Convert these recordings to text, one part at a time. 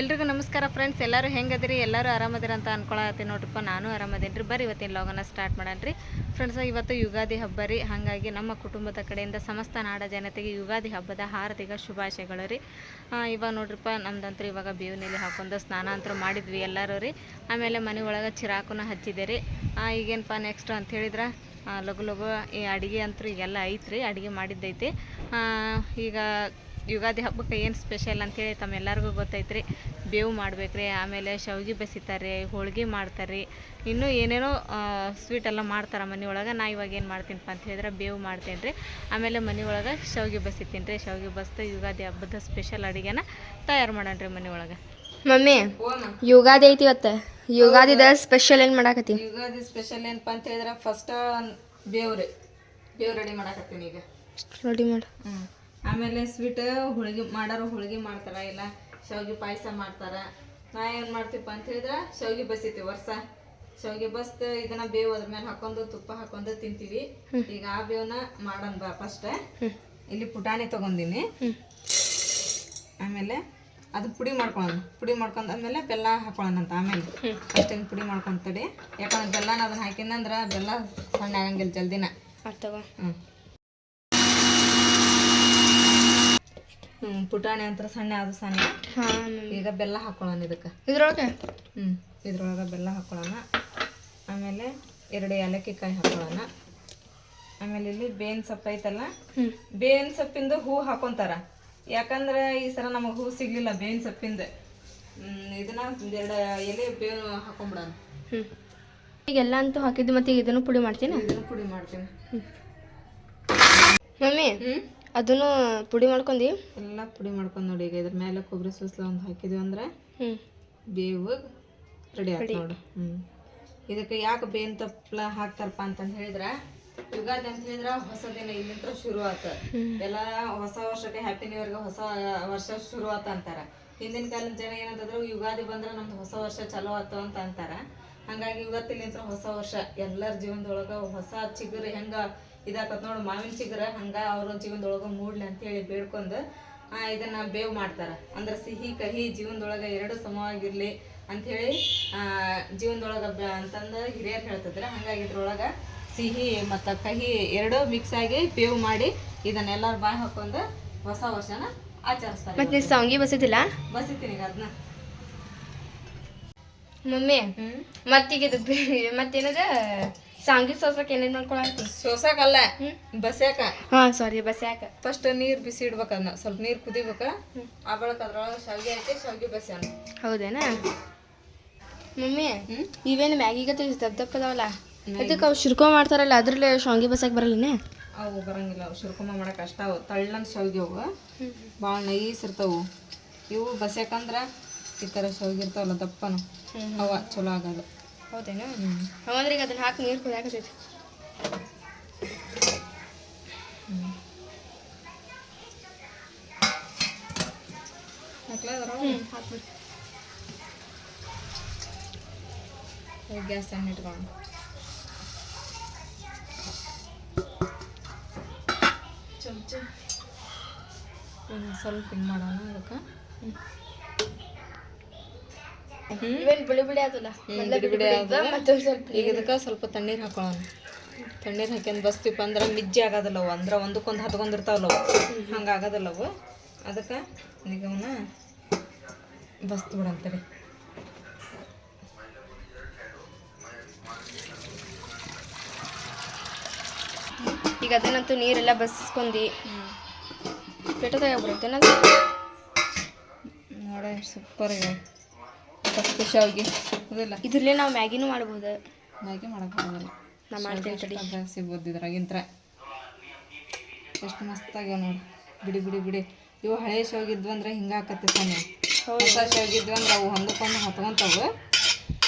ಎಲ್ರಿಗೂ ನಮಸ್ಕಾರ ಫ್ರೆಂಡ್ಸ್ ಎಲ್ಲರೂ ಹೆಂಗದಿರಿ? ಎಲ್ಲರೂ ಆರಾಮದಿರ ಅಂತ ಅನ್ಕೊಳತ್ತೀನಿ ನೋಡ್ರಿಪ್ಪ. ನಾನು ಆರಾಮದೇನಿ ರೀ ಬರೀ ಇವತ್ತಿನ ಲಾಗನ ಸ್ಟಾರ್ಟ್ ಮಾಡಣ್ರಿ. ಫ್ರೆಂಡ್ಸ್ ಇವತ್ತು ಯುಗಾದಿ ಹಬ್ಬ ರೀ. ಹಾಗಾಗಿ ನಮ್ಮ ಕುಟುಂಬದ ಕಡೆಯಿಂದ ಸಮಸ್ತ ನಾಡ ಜನತೆಗೆ ಯುಗಾದಿ ಹಬ್ಬದ ಹಾರ್ದಿಕ ಶುಭಾಶಯಗಳು ರೀ. ಇವಾಗ ನೋಡ್ರಿಪ್ಪ, ನಮ್ದಂತ್ರು ಇವಾಗ ಬೇವಿನಲ್ಲಿ ಹಾಕೊಂಡು ಸ್ನಾನ ಮಾಡಿದ್ವಿ ಎಲ್ಲರೂ ರೀ. ಆಮೇಲೆ ಮನೆ ಒಳಗೆ ಚಿರಾಕುನ ಹಚ್ಚಿದೆ ರೀ. ಈಗೇನಪ್ಪ ನೆಕ್ಸ್ಟ್ ಅಂತ ಹೇಳಿದ್ರೆ ಲಘು ಲಘು ಈ ಅಡುಗೆ ಅಂತೂ ಈಗೆಲ್ಲ ಐತ್ರಿ. ಅಡುಗೆ ಮಾಡಿದ್ದೈತಿ. ಈಗ ಯುಗಾದಿ ಹಬ್ಬಕ್ಕೆ ಏನು ಸ್ಪೆಷಲ್ ಅಂತೇಳಿ ತಮ್ಮೆಲ್ಲರಿಗೂ ಗೊತ್ತೈತ್ರಿ. ಬೇವು ಮಾಡ್ಬೇಕ್ರಿ ಆಮೇಲೆ ಶಾವ್ಗೆ ಬಸಿತಾರೆ ಹೋಳ್ಗೆ ಮಾಡ್ತಾರೆ ಇನ್ನೂ ಏನೇನೋ ಸ್ವೀಟ್ ಎಲ್ಲ ಮಾಡ್ತಾರೆ ಮನೆಯೊಳಗೆ ಒಳಗೆ ನಾ ಇವಾಗ ಏನು ಮಾಡ್ತೀನಪ್ಪ ಅಂತ ಹೇಳಿದ್ರೆ ಬೇವು ಮಾಡ್ತೇನೆ ರೀ ಆಮೇಲೆ ಮನೆಯೊಳಗೆ ಒಳಗೆ ಶಾವ್ಗೆ ಬಸಿತೀನಿ ರೀ ಶಾವ್ಗೆ ಬಸ್ತು ಯುಗಾದಿ ಹಬ್ಬದ ಸ್ಪೆಷಲ್ ಅಡುಗೆನ ತಯಾರು ಮಾಡೋಣ ರೀ ಮನೆಯೊಳಗೆ ಒಳಗೆ. ಮಮ್ಮಿ ಯುಗಾದಿ ಐತಿ ಇವತ್ತು? ಯುಗಾದಿದ ಸ್ಪೆಷಲ್ ಏನು ಮಾಡಾಕತ್ತಿ? ಯುಗಾದಿ ಸ್ಪೆಷಲ್ ಏನಪ್ಪ ಅಂತ ಹೇಳಿದ್ರೆ ಫಸ್ಟ್ ಬೇವು ರೀ ಬೇವು ರೆಡಿ ಮಾಡಾಕತ್ತೀನಿ ಈಗ. ರೆಡಿ ಮಾಡಿ. ಹ್ಮ್. ಆಮೇಲೆ ಸ್ವೀಟ್ ಹೋಳಿಗೆ ಮಾಡೋರು ಹೋಳಿಗೆ ಮಾಡ್ತಾರ ಇಲ್ಲ ಶಾವಿಗೆ ಪಾಯಸ ಮಾಡ್ತಾರ. ನಾ ಏನು ಮಾಡ್ತೀವಪ್ಪ ಅಂತ ಹೇಳಿದ್ರೆ ಶಾವಿಗೆ ಬಸಿತೀವಿ ವರ್ಷ. ಶಾವಿಗೆ ಬಸ್ತ್ ಇದನ್ನ ಬೇವು ಅದ್ರ ಮೇಲೆ ಹಾಕೊಂಡು ತುಪ್ಪ ಹಾಕೊಂಡು ತಿಂತೀವಿ. ಈಗ ಆ ಬೇವನ್ನ ಮಾಡೋಣ ಬಾ ಫಸ್ಟ್ ಇಲ್ಲಿ ಪುಟಾಣಿ ತಗೊಂಡಿನಿ. ಆಮೇಲೆ ಅದು ಪುಡಿ ಮಾಡ್ಕೊಳ್ಳೋಣ. ಪುಡಿ ಮಾಡ್ಕೊಂಡಾದ್ಮೇಲೆ ಬೆಲ್ಲ ಹಾಕೊಳ್ಳೋಣ ಅಂತ ಆಮೇಲೆ. ಅಷ್ಟೇನು ಪುಡಿ ಮಾಡ್ಕೊಂತಡಿ ಯಾಕಂದ್ರೆ ಬೆಲ್ಲನ ಅದನ್ನ ಹಾಕಿನಂದ್ರೆ ಬೆಲ್ಲ ಸಣ್ಣ ಆಗಂಗಿಲ್ಲ ಜಲ್ದಿನ ಆಗ್ತವ ಹ್ಮ್ ಪುಟಾಣಿ ಅಂತ ಸಣ್ಣ ಅದು ಸಣ್ಣ. ಈಗ ಬೆಲ್ಲ ಹಾಕೊಳ್ಳೋಣ ಇದಕ್ಕೆ. ಇದ್ರೊಳಗೆ? ಹ್ಮ್ ಇದ್ರೊಳಗೆ ಬೆಲ್ಲ ಹಾಕೊಳ್ಳೋಣ ಆಮೇಲೆ ಎರಡು ಏಲಕ್ಕಿ ಕಾಯಿ ಹಾಕೊಳ್ಳೋಣ ಆಮೇಲೆ ಇಲ್ಲಿ ಬೇನ್ ಸೊಪ್ಪು ಐತಲ್ಲ? ಬೇನ್ ಸೊಪ್ಪಿಂದು ಹೂ ಹಾಕೊಂತಾರ. ಯಾಕಂದ್ರೆ ಈ ಸಲ ನಮಗೆ ಹೂ ಸಿಗ್ಲಿಲ್ಲ ಬೇವಿನ ಸೊಪ್ಪಿಂದ. ಇದನ್ನ ಒಂದೆರಡು ಎಲೆ ಬೇವು ಹಾಕೊಂಡ್ಬಿಡೋಣ ಹ್ಮ್. ಈಗೆಲ್ಲ ಅಂತೂ ಹಾಕಿದ್ದು ಮತ್ತೆ ಈಗ ಇದನ್ನು ಪುಡಿ ಮಾಡ್ತೀನಿ? ಇದನ್ನು ಪುಡಿ ಮಾಡ್ತೀನಿ. ಮಮ್ಮಿ ಅದನ್ನು ಪುಡಿ ಮಾಡ್ಕೊಂಡಿ? ಎಲ್ಲ ಪುಡಿ ಮಾಡ್ಕೊಂಡು ನೋಡಿ ಈಗ ಇದ್ರ ಮೇಲೆ ಕೊಬ್ಬರಿ ಸೂಸ್ಲ ಒಂದು ಹಾಕಿದ್ವಿ ಅಂದ್ರೆ ಬೇವು ರೆಡಿ ಆಯ್ತು ನೋಡಿ. ಹ್ಮ್. ಇದಕ್ಕೆ ಯಾಕೆ ಬೇವಿನ ತಪ್ಪಲ ಹಾಕ್ತಾರಪ್ಪ ಅಂತಂದು ಹೇಳಿದ್ರೆ ಯುಗಾದಿ ಅಂತ ಹೇಳಿದ್ರೆ ಹೊಸ ದಿನ ಇಲ್ಲಿಂದ ಶುರು ಆತ. ಎಲ್ಲ ಹೊಸ ವರ್ಷಕ್ಕೆ ಹ್ಯಾಪಿ ನ್ಯೂ ಇಯರ್ಗೆ ಹೊಸ ವರ್ಷ ಶುರು ಆತ ಅಂತಾರ. ಹಿಂದಿನ ಕಾಲದ ಜನ ಏನಂತಂದ್ರು ಯುಗಾದಿ ಬಂದ್ರೆ ನಮ್ದು ಹೊಸ ವರ್ಷ ಚಲೋ ಆತು ಅಂತ ಅಂತಾರ. ಹಂಗಾಗಿ ಇವತ್ತಿಲಿಂತ್ರ ಹೊಸ ವರ್ಷ ಎಲ್ಲರ ಜೀವನದೊಳಗ ಹೊಸ ಚಿಗುರು ಹೆಂಗ ಇದಾಕತ್ ನೋಡು ಮಾವಿನ ಚಿಗುರ ಹಂಗ ಅವ್ರ ಜೀವನದೊಳಗ ಮೂಡ್ಲಿ ಅಂತ ಹೇಳಿ ಬೇಡ್ಕೊಂಡು ಆ, ಇದನ್ನ ಬೇವು ಮಾಡ್ತಾರ. ಅಂದ್ರೆ ಸಿಹಿ ಕಹಿ ಜೀವನದೊಳಗ ಎರಡು ಸಮವಾಗಿರ್ಲಿ ಅಂಥೇಳಿ ಜೀವನದೊಳಗ ಅಂತಂದ ಹಿರಿಯರು ಹೇಳ್ತಿದ್ರು. ಹಂಗಾಗಿ ಇದ್ರೊಳಗ ಸಿಹಿ ಮತ್ತು ಕಹಿ ಎರಡೂ ಮಿಕ್ಸ್ ಆಗಿ ಬೇವು ಮಾಡಿ ಇದನ್ನೆಲ್ಲಾರು ಬಾಯಿ ಹಾಕೊಂಡು ಹೊಸ ವರ್ಷನ ಆಚರಿಸ್ತಾರೆ. ಮತ್ತೆ ಸಾಂಗಿ ಬಸಿದಿಲ್ಲ? ಬಸಿತೀನಿ ಅದನ್ನ ಮಮ್ಮಿ ಮತ್ತೀಗ ಇದು ಮತ್ತೇನದ? ಸಾಂಗಿ ಸೋಸಕ್ ಏನೇನು ಮಾಡ್ಕೊಳತ್ತಿ ಸೋಸಾಕಲ್ಲ ಬಸ್ಯಾಕ? ಹಾ ಸಾರಿ ಬಸ್ಯಾಕ. ಫಸ್ಟ್ ನೀರು ಬಿಸಿ ಇಡ್ಬೇಕು ಅದನ್ನ ಸ್ವಲ್ಪ ನೀರು ಕುದಿಬೇಕ. ಆ ಬಳಕ ಅದ್ರೊಳಗೆ ಶಾವಿಗೆ ಹಾಕಿ ಶಾವಿಗೆ ಬಸ್ಯಾನ. ಹೌದೇನಾ? ಮಮ್ಮಿ ಇವೇನು ಮ್ಯಾಗಿಗೆ ದಪ್ಪ ದಪ್ಪ ಅದಾವಲ್ಲ? ಅದಕ್ಕೆ ಅವು ಶುರ್ಕೊ ಮಾಡ್ತಾರಲ್ಲ ಅದ್ರಲ್ಲಿ ಶಾವಿಗೆ ಬಸ್ಯಾಕ ಬರಲ್ಲನೇ? ಅವು ಬರಂಗಿಲ್ಲ ಅವು ಶುರ್ಕುಮ ಮಾಡಕ್ಕೆ ಕಷ್ಟ ಅವು ತಳ್ಳನ್ ಶಾವಿಗೆ ಅವು. ಭಾಳ ನೈಸ್ ಇರ್ತಾವು. ಇವು ಬಸ್ಯಾಕಂದ್ರ ಈ ಥರ ಶೋಗಿರ್ತಾವಲ್ಲ ದಪ್ಪನು ಅವ ಚಲೋ ಆಗಲ್ಲ ಹೌದೇನು? ಹಂಗಂದ್ರೆ ಈಗ ಅದನ್ನ ಹಾಕಿ ನೀರು ಕುದಿಯಾಕತೈತಿ ಹ್ಞೂ ಹಾಕ್ಬಿಡಿ. ಗ್ಯಾಸ್ ಸಣ್ಣ ಇಟ್ಕೊಂಡು ಚಮಚ ಸ್ವಲ್ಪ ಹಿಂಗೆ ಮಾಡೋಣ ಅದಕ್ಕೆ. ಇವೇನು ಬಿಳಿ ಬಿಳಿ ಬಿಡಿ ಬಿಡಿ ಈಗ ಇದಕ್ಕೆ ಸ್ವಲ್ಪ ತಣ್ಣೀರು ಹಾಕೊಳ್ಳೋಣ ತಣ್ಣೀರು ಹಾಕ್ಯಂದು ಬಸ್ತೀವಪ್ಪ ಅಂದ್ರೆ ಮಿಜ್ಜಿ ಆಗೋದಿಲ್ಲ ಅವು. ಅಂದ್ರೆ ಒಂದಕ್ಕೊಂದು ಹತ್ಕೊಂಡಿರ್ತಾವಲ್ಲ ಅವು. ಹಂಗೆ ಆಗೋದಿಲ್ಲ ಅವು. ಅದಕ್ಕೆ ಈಗ ಅವನ್ನ ಬಸ್ತು ಬಿಡಂತಾರೆ ಈಗ ಅದನ್ನಂತೂ ನೀರೆಲ್ಲ ಬಸ್ಸ್ಕೊಂಡಿ. ಪೆಟ್ಟ ತಗೊಬಿಡುತ್ತೇನ ನೋಡ ಸೂಪರ್ ಫಸ್ಟ್ ಶಾವಿಗೆ ಇದ್ರಲ್ಲೇ ನಾವು ಮ್ಯಾಗಿನೂ ಮಾಡ್ಬೋದು. ಮ್ಯಾಗಿ ಮಾಡೋಕ್ಕಾಗಲ್ಲ ನಾ ಮಾಡ್ತೀನಿ ತಡಿ. ಸಿಗ್ಬೋದು ಇದ್ರಾಗಿಂತ್ರ ಎಷ್ಟು ಮಸ್ತಾಗ್ಯಾವ ನೋಡಿ. ಬಿಡಿ ಬಿಡಿ ಬಿಡಿ. ಇವು ಹಳೆ ಶಾವಿಗೆ ಇದ್ವು ಅಂದ್ರೆ ಹಿಂಗೆ ಆಕತ್ತೆ ಹೌದು. ಹೊಸ ಶಾವಿಗೆ ಇದ್ವು ಅಂದ್ರೆ ಅವು ಹೊಂದಕ್ಕೊಂದು ಹತ್ಕೊಂತಾವು.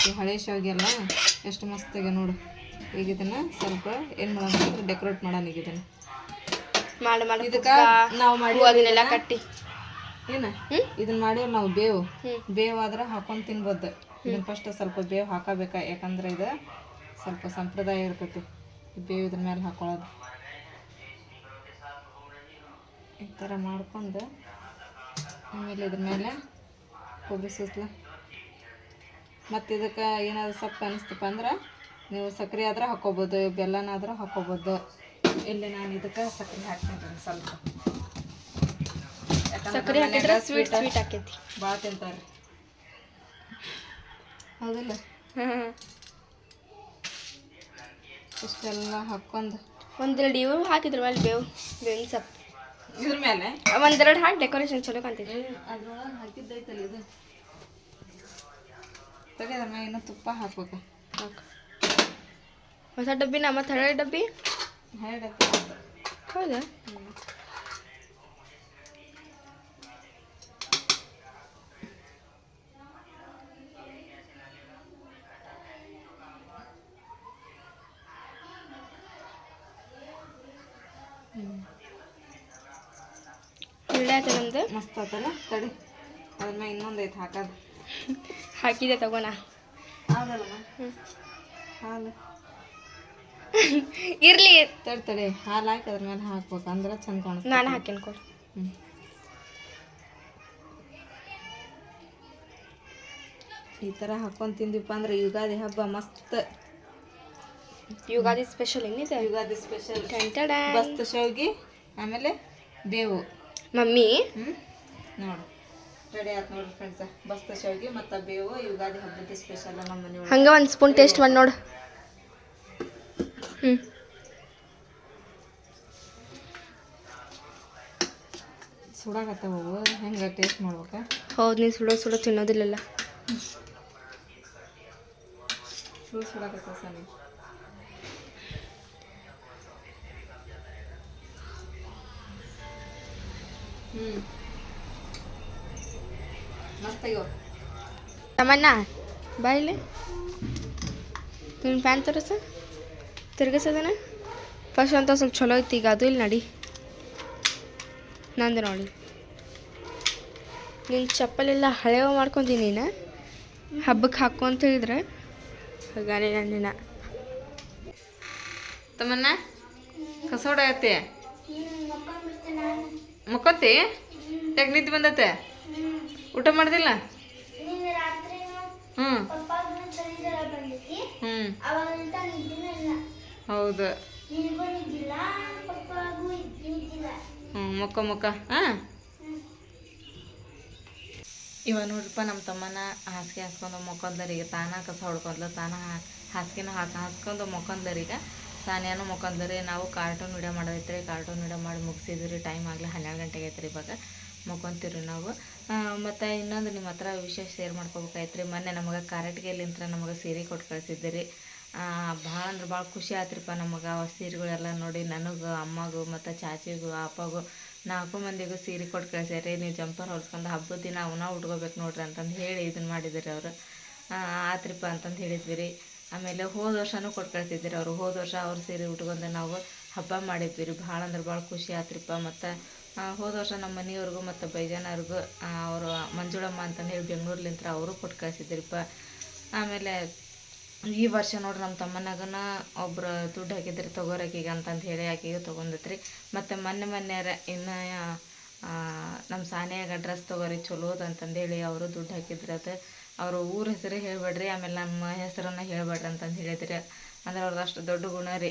ಇವು ಹಳೆ ಶಾವಿಗೆ ಎಲ್ಲ ಎಷ್ಟು ಮಸ್ತಾಗ್ಯಾವ ನೋಡು. ಈಗ ಇದನ್ನ ಸ್ವಲ್ಪ ಏನು ಮಾಡೋಣ ಡೆಕೋರೇಟ್ ಮಾಡೋಣ ಈಗ ಇದನ್ನ. ಮಾಡಿ ಮಾಡಿ ಇದಕ್ಕೆ ನಾವು ಮಾಡಿ ಅದನ್ನೆಲ್ಲ ಕಟ್ಟಿ. ಏನ? ಇದನ್ನ ಮಾಡಿವ್ ನಾವು ಬೇವು. ಬೇವು ಆದ್ರೆ ಹಾಕೊಂಡು ತಿನ್ಬೋದು. ಇದನ್ನ ಫಸ್ಟ್ ಸ್ವಲ್ಪ ಬೇವು ಹಾಕಬೇಕಾ ಯಾಕಂದ್ರೆ ಇದು ಸ್ವಲ್ಪ ಸಂಪ್ರದಾಯ ಇರ್ತೈತಿ. ಬೇವು ಇದ್ರ ಮೇಲೆ ಹಾಕೊಳ್ಳೋದು ಈ ಥರ ಮಾಡ್ಕೊಂಡು ಆಮೇಲೆ ಇದ್ರ ಮೇಲೆ ಕೊಬ್ಬರಿ ಸುತ್ತಲ ಮತ್ತು ಇದಕ್ಕೆ ಏನಾದ್ರು ಸೊಪ್ಪು ಅನಿಸ್ತಪ್ಪ ಅಂದ್ರೆ ನೀವು ಸಕ್ಕರೆ ಆದ್ರೆ ಹಾಕೋಬೋದು ಬೆಲ್ಲನಾದ್ರೂ ಹಾಕೋಬೋದು. ಇಲ್ಲಿ ನಾನು ಇದಕ್ಕೆ ಸಕ್ಕರೆ ಹಾಕ್ತೀನಿ ಸ್ವಲ್ಪ. ಸಕ್ಕರೆ ಹಾಕಿದ್ರೆ ಸ್ವೀಟ್ ಸ್ವೀಟ್ ಆಕೈತಿ ಭಾಳ ತಿಂತಾರೆ. ಹೌದಿಲ್ಲ? ಇಷ್ಟೆಲ್ಲ ಹಾಕ್ಕೊಂಡು. ಒಂದೆರಡು ಇವು ಹಾಕಿದ್ರು ಮೇಲೆ ಬೇವು ಬೇವಿನ ಸೊಪ್ಪು. ಇದ್ರ ಮೇಲೆ? ಒಂದೆರಡು ಹಾಕಿ ಡೆಕೋರೇಷನ್ ಚಲೋ ಕಾಣ್ತೈತಿ. ಅದ್ರೊಳಗೆ ಹಾಕಿದ್ದೈತಲ್ಲ ಇದು. ತೆಗೆದಮ್ಮ ಇನ್ನು ತುಪ್ಪ ಹಾಕ್ಬೇಕು. ಹಾಕು. ಹೊಸ ಡಬ್ಬಿನ ಮತ್ತು ಹಳೆ ಡಬ್ಬಿ? ಹೇಳತ್ತೆ ಹೌದಾ? ಆಯ್ತು ನಮ್ದು ಮಸ್ತ್ ಆತಲ್ಲ? ತಡಿ. ಅದ್ರ ಮ್ಯಾಗ ಇನ್ನೊಂದು ಐತೆ ಹಾಕೋದು. ಹಾಕಿದೆ ತಗೋಣ. ಹಾಲು. ಇರ್ಲಿ. ತಡಿ ತಡಿ. ಹಾಲು ಹಾಕಿ ಅದ್ರ ಮೇಲೆ ಹಾಕ್ಬೇಕು. ಅಂದ್ರೆ ಚಂದ ಕಾಣಿಸ್ತದೆ ನಾನು ಹಾಕಿನ ಕೊಡು. ಹ್ಞೂ ಈ ಥರ ಹಾಕ್ಕೊಂಡು ತಿಂದಿಪ್ಪ ಅಂದ್ರೆ ಯುಗಾದಿ ಹಬ್ಬ ಮಸ್ತ್. ಯುಗಾದಿ ಸ್ಪೆಷಲ್ ಏನಿದೆ? ಯುಗಾದಿ ಸ್ಪೆಷಲ್ ಮಸ್ತ್ ಶಾವ್ಗಿ ಆಮೇಲೆ ಬೇವು. ಮಮ್ಮಿ? ನೋಡು. ರೆಡಿ ಆಯ್ತು ನೋಡ್ರಿ ಫ್ರೆಂಡ್ಸ ಬಸ್ತ ಶಾವ್ಗಿ ಮತ್ತು ಬೇವು ಯುಗಾದಿ ಹಬ್ಬದ ಸ್ಪೆಷಲ್ ನಮ್ಮ ಮನೆ ಹಂಗೆ ಒಂದು ಸ್ಪೂನ್ ಟೇಸ್ಟ್ ಮಾಡಿ ನೋಡು. ಹ್ಞೂ ಸುಡಾಕತ್ತವ. ಹೆಂಗೆ ಟೇಸ್ಟ್ ಮಾಡ್ಬೇಕಾ? ಹೌದು ನೀನು ಸುಡೋ ಸುಡೋ ತಿನ್ನೋದಿಲ್ಲ ಸುಡು ಸುಡಾಕತ್ತ ಸನಿ ತಮ್ಮಣ್ಣ ಬಾಯಿಲಿ ನಿನ್ನ ಪ್ಯಾನ್ ತೋರಿಸ. ತಿರ್ಗಿಸೋದನ ಫಸ್ಟ್ ಅಂತ ಸ್ವಲ್ಪ ಚಲೋ ಐತಿ, ಈಗ ಅದು ಇಲ್ಲಿ ನಡಿ. ನಂದು ನೋಡಿ. ನಿನ್ನ ಚಪ್ಪಲೆಲ್ಲ ಹಳೆವ ಮಾಡ್ಕೊಂತೀನಿ ನೀನು? ಹಬ್ಬಕ್ಕೆ ಹಾಕು ಅಂತ ಹೇಳಿದ್ರೆ? ಹಾಗಾನೆ ನನ್ನ ತಮ್ಮನ್ನ ಕಸೋಡ ಐತಿ ಮುಕ್ಕೋತಿ ಯಾಕೆ ನಿದ್ದೆ ಬಂದತೆ? ಊಟ ಮಾಡ್ದಿಲ್ಲ? ಹ್ಞೂ ಹ್ಞೂ ಹೌದು. ಹ್ಞೂ ಮೊಕ್ಕ ಮುಖ ಹಾಂ? ಇವಾಗ ನೋಡ್ರಪ್ಪ ನಮ್ಮ ತಮ್ಮನ ಹಾಸಿಗೆ ಹಾಸ್ಕೊಂಡು ಮೊಕ್ಕೊಂದರಿಗೆ ತಾನ ಕಸ ಹೊಡ್ಕೊಂಡ್ಲು ತಾನ ಹಾಸಿಗೆನ ಹಾಕಿ ಹಾಸ್ಕೊಂಡು ಮೊಕ್ಕೊಂದರಿಗೆ ಸಾನಿಯಾನು ಮೊಕ್ಕೊಂದ್ರಿ ನಾವು ಕಾರ್ಟೂನ್ ವಿಡಿಯೋ ಮಾಡೋದೈತ್ರಿ ಕಾರ್ಟೂನ್ ವಿಡಿಯೋ ಮಾಡಿ ಮುಗಿಸಿದ್ರಿ ಟೈಮ್ ಆಗಲಿ ಹನ್ನೆರಡು ಗಂಟೆಗೆ ಐತ್ರಿ ಇವಾಗ ಮೊಕ್ಕೊಂತೀವಿ ನಾವು. ಮತ್ತು ಇನ್ನೊಂದು ನಿಮ್ಮ ಹತ್ರ ವಿಷಯ ಶೇರ್ ಮಾಡ್ಕೋಬೇಕಾಯ್ತು ರೀ ಮೊನ್ನೆ ನಮಗೆ ಕಾರಟ್ಗೆಲಿಂತ್ರ ನಮಗೆ ಸೀರೆ ಕೊಟ್ಟು ಕಳಿಸಿದ್ದೀರಿ ಭಾಳ ಅಂದ್ರೆ ಭಾಳ ಖುಷಿ ಆತ್ರಿಪ್ಪ ನಮಗೆ, ಆ ಸೀರೆಗಳೆಲ್ಲ ನೋಡಿ ನನಗೂ, ಅಮ್ಮಗೂ, ಮತ್ತು ಚಾಚಿಗೂ, ಅಪ್ಪಗೂ, ನಾಲ್ಕು ಮಂದಿಗೂ ಸೀರೆ ಕೊಟ್ಟು ಕಳಿಸ್ಯಾರಿ ನೀವು ಜಂಪರ್ ಹೊಲ್ಸ್ಕೊಂಡು ಹಬ್ಬದ ದಿನ ಅವನ್ನ ಉಟ್ಕೋಬೇಕು ನೋಡ್ರಿ ಅಂತಂದು ಹೇಳಿ ಇದನ್ನು ಮಾಡಿದಿರಿ ಅವರು. ಆತ್ರಿಪ್ಪ ಅಂತಂದು ಹೇಳಿದ್ವಿ ರೀ ಆಮೇಲೆ ಹೋದ ವರ್ಷನೂ ಕೊಟ್ಟು ಅವರು ಹೋದ ವರ್ಷ ಅವ್ರ ಸೀರೆ ಉಟ್ಕೊಂಡು ನಾವು ಹಬ್ಬ ಮಾಡಿದ್ವಿ ರೀ ಭಾಳ ಅಂದ್ರೆ ಭಾಳ ಖುಷಿ ಆತ್ರಿಪ್ಪ. ಮತ್ತು ಹೋದ ವರ್ಷ ನಮ್ಮ ಮನೆಯವ್ರಿಗೂ ಮತ್ತು ಬೈಜಾನವ್ರಿಗೂ ಅವರು ಮಂಜುಳಮ್ಮ ಅಂತಂದು ಹೇಳಿ ಬೆಂಗಳೂರ್ಲಿಂತ್ರ ಅವರು ಕೊಟ್ಟು ಕಳ್ಸಿದ್ರಿಪ್ಪ ಆಮೇಲೆ ಈ ವರ್ಷ ನೋಡ್ರಿ ನಮ್ಮ ತಮ್ಮನಾಗನ ಒಬ್ರು ದುಡ್ಡು ಹಾಕಿದ್ರಿ ತಗೋರಕೀಗ ಅಂತಂದು ಹೇಳಿ ಆಕೆಗೆ ತೊಗೊಂಡತ್ರಿ ಮತ್ತು ಮೊನ್ನೆ ಮೊನ್ನೆರ ಇನ್ನು ನಮ್ಮ ಸಾನಿಯಾಗ ಡ್ರೆಸ್ ತೊಗೋರಿ ಚಲೋದು ಅಂತಂದೇಳಿ ಅವರು ದುಡ್ಡು ಹಾಕಿದ್ರಿ. ಅದು ಅವರು ಊರ ಹೆಸರು ಹೇಳ್ಬೇಡ್ರಿ, ಆಮೇಲೆ ನಮ್ಮ ಹೆಸರನ್ನು ಹೇಳ್ಬೇಡ್ರಿ ಅಂತಂದು ಹೇಳಿದ್ರಿ ಅಂದ್ರೆ ಅವ್ರದ್ದು ಅಷ್ಟು ದೊಡ್ಡ ಗುಣ ರೀ.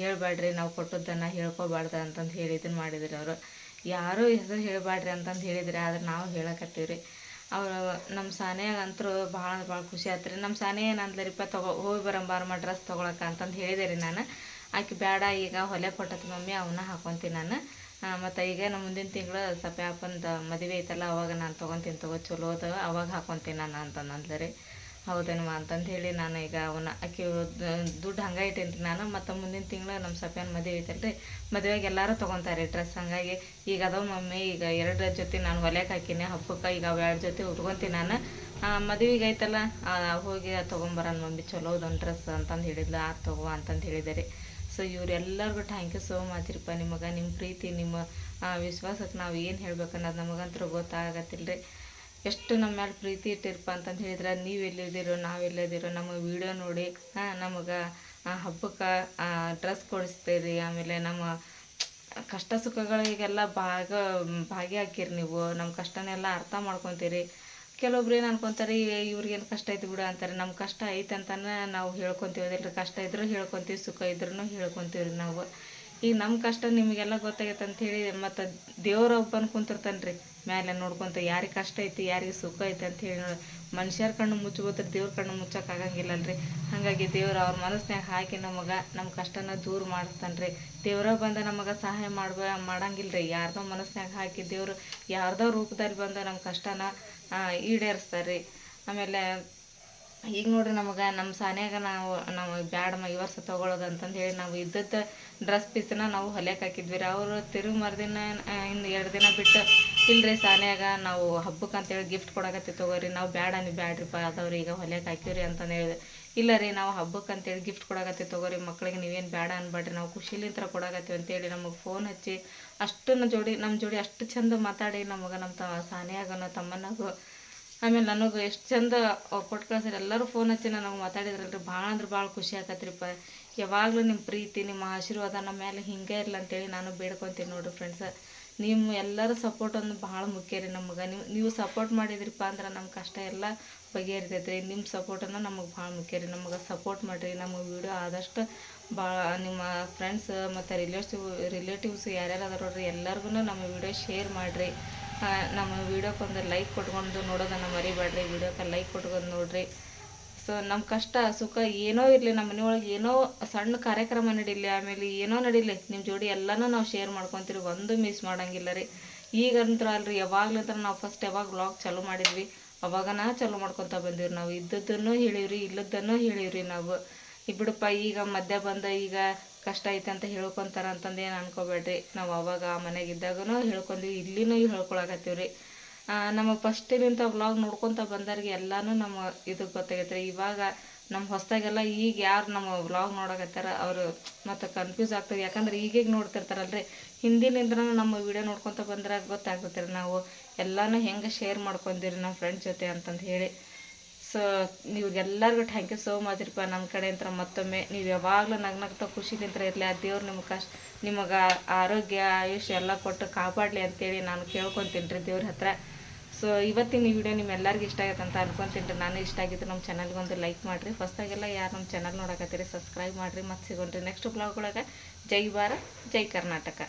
ಹೇಳ್ಬೇಡ್ರಿ, ನಾವು ಕೊಟ್ಟದ್ದನ್ನು ಹೇಳ್ಕೊಬಾರ್ದು ಅಂತಂದು ಹೇಳಿ ಇದನ್ನು ಮಾಡಿದ್ರಿ ಅವರು. ಯಾರೂ ಹೆಸರು ಹೇಳ್ಬೇಡ್ರಿ ಅಂತಂದು ಹೇಳಿದ್ರಿ ಆದ್ರೆ ನಾವು ಹೇಳಕತ್ತೀವಿ ರೀ ಅವರು ನಮ್ಮ ಸಾನೆಯಾಗಂತರೂ ಭಾಳ ಅಂದ್ರೆ ಭಾಳ ಖುಷಿ ಆಯ್ತು ರೀ. ನಮ್ಮ ಸಾನೆ ಏನಂದ್ಲರಿಪ್ಪ ತಗೋ, ಹೋಗಿ ಬರಂಬಾರಮ್ಮ ಡ್ರೆಸ್ ತೊಗೊಳಕ ಅಂತಂದು ಹೇಳಿದೆ ರೀ ನಾನು. ಆಕೆ ಬೇಡ ಈಗ ಹೊಲೆ ಕೊಟ್ಟತ್ ಮಮ್ಮಿ ಅವನ್ನ ಹಾಕೊತೀನಿ ನಾನು. ಮತ್ತು ಈಗ ನಮ್ಮ ಮುಂದಿನ ತಿಂಗಳು ಸಪ್ಯಾಪಂದು ಮದುವೆ ಐತಲ್ಲ, ಅವಾಗ ನಾನು ತೊಗೊತೀನಿ ತಗೋ, ಚಲೋ ಅದ, ಅವಾಗ ಹಾಕೊತೀನಿ ನಾನು ಅಂತಂದು ಅಂದ್ಲು ರೀ ಹೌದೇನಮ್ಮ ಅಂತಂದು ಹೇಳಿ ನಾನು ಈಗ ಅವನ್ನ ಅಕ್ಕಿ ದುಡ್ಡು ಹಂಗೆ ಇಟ್ಟೇನಿ ರೀ ನಾನು, ಮತ್ತು ಮುಂದಿನ ತಿಂಗಳು ನಮ್ಮ ಸಪ್ಯಾನ ಮದುವೆ ಐತಲ್ಲ ರೀ ಮದುವೆಗೆ ಎಲ್ಲರೂ ತೊಗೊತಾರೆ ಡ್ರೆಸ್ ಹಂಗಾಗಿ. ಈಗ ಅದಾವ ಮಮ್ಮಿ, ಈಗ ಎರಡು ಜೊತೆ ನಾನು ಒಲೆಯಕ್ಕೆ ಹಾಕಿನಿ, ಹಬ್ಬಕ್ಕೆ ಈಗ ಅವು ಎರಡು ಜೊತೆ ಉಟ್ಕೊತೀನಿ ನಾನು. ಮದುವೆಗೆ ಐತಲ್ಲ ಹೋಗಿ ತೊಗೊಂಬರೋಣ ಮಮ್ಮಿ, ಚಲೋ ಒಂದು ಡ್ರೆಸ್ ಅಂತಂದು ಹೇಳಿದ್ಲು ಆ ತಗೋ ಅಂತಂದು ಹೇಳಿದೆ ರೀ ಸೊ ಇವರೆಲ್ಲರಿಗೂ ಥ್ಯಾಂಕ್ ಯು ಸೋ ಮಚ್ ನಿಮಗೆ ನಿಮ್ಮ ಪ್ರೀತಿ, ನಿಮ್ಮ ವಿಶ್ವಾಸಕ್ಕೆ ನಾವು ಏನು ಹೇಳ್ಬೇಕನ್ನೋದು ನಮಗಂತೂ ಗೊತ್ತಾಗತ್ತಿಲ್ಲ ರೀ ಎಷ್ಟು ನಮ್ಮ ಮೇಲೆ ಪ್ರೀತಿ ಇಟ್ಟಿರಪ್ಪ ಅಂತಂದು ಹೇಳಿದ್ರೆ, ನೀವು ಎಲ್ಲಿದ್ದೀರೋ, ನಾವು ಎಲ್ಲಿದ್ದೀರೋ, ನಮ್ಮ ವಿಡಿಯೋ ನೋಡಿ ನಮಗೆ ಹಬ್ಬಕ್ಕೆ ಡ್ರೆಸ್ ಕೊಡಿಸ್ತೀರಿ, ಆಮೇಲೆ ನಮ್ಮ ಕಷ್ಟ ಸುಖಗಳಿಗೆಲ್ಲ ಭಾಗ, ಭಾಗಿಯಾಕಿರಿ ನೀವು. ನಮ್ಮ ಕಷ್ಟನೆಲ್ಲ ಅರ್ಥ ಮಾಡ್ಕೊತೀರಿ. ಕೆಲವೊಬ್ರು ಏನು ಅನ್ಕೊಂತಾರೆ ಇವ್ರಿಗೇನು ಕಷ್ಟ ಐತಿ ಬಿಡು ಅಂತಾರೆ. ನಮ್ಮ ಕಷ್ಟ ಐತೆ ಅಂತಾನೆ ನಾವು ಹೇಳ್ಕೊತೀವಿ. ಅದಿಲ್ರಿ ಕಷ್ಟ ಇದ್ರೂ ಹೇಳ್ಕೊತೀವಿ, ಸುಖ ಇದ್ರೂ ಹೇಳ್ಕೊತೀವಿ ರೀ ನಾವು. ಈಗ ನಮ್ಮ ಕಷ್ಟ ನಿಮಗೆಲ್ಲ ಗೊತ್ತಾಗೈತೆ ಅಂಥೇಳಿ ಮತ್ತು ದೇವ್ರ ಒಬ್ಬನ ಕುಂತಿರ್ತಾನೆ ರೀ ಮೇಲೆ ನೋಡ್ಕೊತ ಯಾರಿಗೆ ಕಷ್ಟ ಐತಿ, ಯಾರಿಗೆ ಸುಖ ಐತೆ ಅಂತ ಹೇಳಿ ನೋಡಿ ಮನುಷ್ಯರ ಕಣ್ಣು ಮುಚ್ಚಬೋದ್ರೆ ದೇವ್ರ ಕಣ್ಣು ಮುಚ್ಚಕ್ಕೆ ಆಗಂಗಿಲ್ಲಲ್ರಿ. ಹಾಗಾಗಿ ದೇವ್ರು ಅವ್ರ ಮನಸ್ನ್ಯಾಗ ಹಾಕಿ ನಮಗೆ ನಮ್ಮ ಕಷ್ಟನ ದೂರ ಮಾಡಿಸ್ತಾನೆ ರೀ ದೇವ್ರ ಬಂದ ನಮಗೆ ಸಹಾಯ ಮಾಡ್ಬ ಮಾಡಂಗಿಲ್ಲ ರೀ ಯಾರ್ದೋ ಮನಸ್ನ್ಯಾಗ ಹಾಕಿ ದೇವ್ರು ಯಾರ್ದೋ ರೂಪದಲ್ಲಿ ಬಂದು ನಮ್ಮ ಕಷ್ಟನ ಈಡೇರಿಸ್ತಾರೆ ರೀ ಆಮೇಲೆ ಈಗ ನೋಡ್ರಿ ನಮಗೆ ನಮ್ಮ ಸಾನ್ಯಾಗ ನಾವು ನಾವು ಬ್ಯಾಡಮ್ಮ ಈ ವರ್ಷ ತೊಗೊಳೋದು ಅಂತಂದು ಹೇಳಿ ನಾವು ಇದ್ದದ್ದು ಡ್ರೆಸ್ ಪೀಸನ್ನ ನಾವು ಹೊಲಿಯಕ್ಕೆ ಹಾಕಿದ್ವಿ ರೀ ಅವರು ತಿರುಗಿ ಮರುದಿನ ಇನ್ನು ಎರಡು ದಿನ ಬಿಟ್ಟು ಇಲ್ರಿ ಸಾನ್ಯಾಗ ನಾವು ಹಬ್ಬಕ್ಕೆ ಅಂತೇಳಿ ಗಿಫ್ಟ್ ಕೊಡಕತ್ತಿ ತಗೋರಿ. ನಾವು ಬ್ಯಾಡ ನೀವು ಬ್ಯಾಡ್ರಿಪ್ಪ, ಅದವ್ರಿ ಈಗ ಹೊಲಿಯಕ್ಕೆ ಹಾಕಿವ್ರಿ ಅಂತಂದು ಹೇಳಿದೆ ಇಲ್ಲ ರೀ ನಾವು ಹಬ್ಬಕ್ಕೆ ಅಂತೇಳಿ ಗಿಫ್ಟ್ ಕೊಡಕತ್ತಿ ತಗೋರಿ. ಮಕ್ಳಿಗೆ ನೀವೇನು ಬೇಡ ಅನ್ಬೇಡ್ರಿ ನಾವು ಖುಷಿಲಿಂತ ಕೊಡಕತ್ತೀವಿ ಅಂತೇಳಿ ನಮಗೆ ಫೋನ್ ಹಚ್ಚಿ ಅಷ್ಟನ್ನು ಜೋಡಿ ನಮ್ಮ ಜೋಡಿ ಅಷ್ಟು ಚಂದ ಮಾತಾಡಿ ನಮಗೆ ನಮ್ಮ ತ ಸಾನ್ಯಾಗನ ತಮ್ಮನಾಗೂ. ಆಮೇಲೆ ನನಗೆ ಎಷ್ಟು ಚಂದ ಕೊಟ್ಟು ಕಳ್ಸಿರಿ ಎಲ್ಲರೂ ಫೋನ್ ಹಚ್ಚಿ ನನಗೆ ಮಾತಾಡಿದ್ರಲ್ರಿ. ಭಾಳ ಅಂದ್ರೆ ಭಾಳ ಖುಷಿ ಆಕತ್ರಿಪ್ಪ. ಯಾವಾಗಲೂ ನಿಮ್ಮ ಪ್ರೀತಿ, ನಿಮ್ಮ ಆಶೀರ್ವಾದ ನಮ್ಮ ಮೇಲೆ ಹಿಂಗೆ ಇರಲಿ ಅಂತೇಳಿ ನಾನು ಬೇಡ್ಕೊತೀನಿ ನೋಡಿರಿ ಫ್ರೆಂಡ್ಸ್ ನಿಮ್ಮ ಎಲ್ಲರ ಸಪೋರ್ಟ್ ಒಂದು ಭಾಳ ಮುಖ್ಯ ರೀ ನಮಗೆ. ನೀವು ನೀವು ಸಪೋರ್ಟ್ ಮಾಡಿದ್ರಿಪ್ಪ ಅಂದ್ರೆ ನಮ್ಮ ಕಷ್ಟ ಎಲ್ಲ ಬಗೆಹರಿತೈತೆ ರೀ ನಿಮ್ಮ ಸಪೋರ್ಟನ್ನು ನಮಗೆ ಭಾಳ ಮುಖ್ಯ ರೀ. ನಮಗೆ ಸಪೋರ್ಟ್ ಮಾಡಿರಿ. ನಮಗೆ ವಿಡಿಯೋ ಆದಷ್ಟು ಭಾಳ, ನಿಮ್ಮ ಫ್ರೆಂಡ್ಸ್ ಮತ್ತು ರಿಲೇಟಿವ್ ರಿಲೇಟಿವ್ಸ್ ಯಾರ್ಯಾರು ಅದಾರ ನೋಡ್ರಿ ಎಲ್ಲರಿಗೂ ನಮ್ಮ ವಿಡಿಯೋ ಶೇರ್ ಮಾಡಿರಿ. ನಮ್ಮ ವೀಡಿಯೋಕ್ಕೊಂದು ಲೈಕ್ ಕೊಟ್ಕೊಂಡು ನೋಡೋದನ್ನು ಮರಿಬೇಡ್ರಿ ವೀಡಿಯೋಕ್ಕೆ ಲೈಕ್ ಕೊಟ್ಕೊಂಡು ನೋಡ್ರಿ. ಸೊ ನಮ್ಮ ಕಷ್ಟ, ಸುಖ ಏನೋ ಇರಲಿ ನಮ್ಮ ಮನೆಯೊಳಗೆ ಏನೋ ಸಣ್ಣ ಕಾರ್ಯಕ್ರಮ ನಡೀಲಿ, ಆಮೇಲೆ ಏನೋ ನಡೀಲಿ ನಿಮ್ಮ ಜೋಡಿ ಎಲ್ಲನೂ ನಾವು ಶೇರ್ ಮಾಡ್ಕೊತೀರಿ, ಒಂದು ಮಿಸ್ ಮಾಡಂಗಿಲ್ಲ ರೀ. ಈಗಂತ್ರ ಅಲ್ರಿ ಯಾವಾಗ್ಲಂತ್ರ ನಾವು ಫಸ್ಟ್ ಯಾವಾಗ ಬ್ಲಾಗ್ ಚಾಲೂ ಮಾಡಿದ್ವಿ, ಅವಾಗನ ಚಾಲೂ ಮಾಡ್ಕೊತ ಬಂದಿವ್ರಿ ನಾವು. ಇದ್ದದ್ದನ್ನು ಹೇಳಿವ್ರಿ, ಇಲ್ಲದ್ದನ್ನು ಹೇಳಿವ್ರಿ ನಾವು. ಬಿಡಪ್ಪ, ಈಗ ಮಧ್ಯ ಬಂದ, ಈಗ ಕಷ್ಟ ಐತೆ ಅಂತ ಹೇಳ್ಕೊಂತಾರ ಅಂತಂದು ಏನು ಅನ್ಕೋಬೇಡ್ರಿ. ನಾವು ಅವಾಗ ಮನೆಗಿದ್ದಾಗೂ ಹೇಳ್ಕೊಂಡ್ವಿ ಇಲ್ಲಿನೂ ಹೇಳ್ಕೊಳಕತ್ತೀವಿ ರೀ ನಮ್ಮ ಫಸ್ಟಿನಿಂದ ವ್ಲಾಗ್ ನೋಡ್ಕೊತ ಬಂದವ್ರಿಗೆ ಎಲ್ಲನೂ ನಮ್ಮ ಇದು ಗೊತ್ತಾಗೈತೆ ರೀ ಇವಾಗ ನಮ್ಮ ಹೊಸ್ದಾಗೆಲ್ಲ ಈಗ ಯಾರು ನಮ್ಮ ವ್ಲಾಗ್ ನೋಡಕತ್ತಾರ ಅವರು ಮತ್ತು ಕನ್ಫ್ಯೂಸ್ ಆಗ್ತದೆ ಯಾಕಂದ್ರೆ ಈಗೀಗ ನೋಡ್ತಿರ್ತಾರಲ್ರಿ. ಹಿಂದಿನಿಂದ ನಮ್ಮ ವಿಡಿಯೋ ನೋಡ್ಕೊತ ಬಂದ್ರೆ ಗೊತ್ತಾಗುತ್ತೆ ರೀ ನಾವು. ಎಲ್ಲನೂ ಹೆಂಗೆ ಶೇರ್ ಮಾಡ್ಕೊಂಡಿರಿ ನಮ್ಮ ಫ್ರೆಂಡ್ಸ್ ಜೊತೆ ಅಂತಂದು ಹೇಳಿ. ಸೊ ನೀವ್ಗೆಲ್ಲರಿಗೂ ಥ್ಯಾಂಕ್ ಯು ಸೋ ಮಚ್ ರೀಪ್ಪ ನಮ್ಮ ಕಡೆಯಿಂದ ಮತ್ತೊಮ್ಮೆ, ನೀವು ಯಾವಾಗಲೂ ನಗ್ನಗ್ತಾ ನಿಂತರ ಇರಲಿ. ಆ ದೇವ್ರು ನಿಮ್ಗೆ ಕಷ್ಟ ನಿಮಗೆ ಆರೋಗ್ಯ ಆಯುಷ್ಯ ಎಲ್ಲ ಕೊಟ್ಟು ಕಾಪಾಡಲಿ ಅಂತೇಳಿ ನಾನು ಕೇಳ್ಕೊತೀನಿ ರೀ ದೇವ್ರ ಹತ್ರ. ಸೊ ಇವತ್ತಿನ ವಿಡಿಯೋ ನಿಮ್ಮೆಲ್ಲರಿಗೂ ಇಷ್ಟ ಆಗೈತೆ ಅಂತ ಅನ್ಕೊಂತೀನಿ ನಾನು ಇಷ್ಟ ಆಗಿದ್ದು ನಮ್ಮ ಚಾನಲ್ಗೆ ಒಂದು ಲೈಕ್ ಮಾಡಿರಿ. ಫಸ್ಟಾಗೆಲ್ಲ ಯಾರು ನಮ್ಮ ಚಾನಲ್ ನೋಡಕತ್ತೀರಿ ಸಬ್ಸ್ಕ್ರೈಬ್ ಮಾಡಿರಿ. ಮತ್ತು ಸಿಗೋಣ್ರಿ ನೆಕ್ಸ್ಟ್ ಬ್ಲಾಗ್ ಒಳಗೆ. ಜೈ ಭಾರತ್, ಜೈ ಕರ್ನಾಟಕ.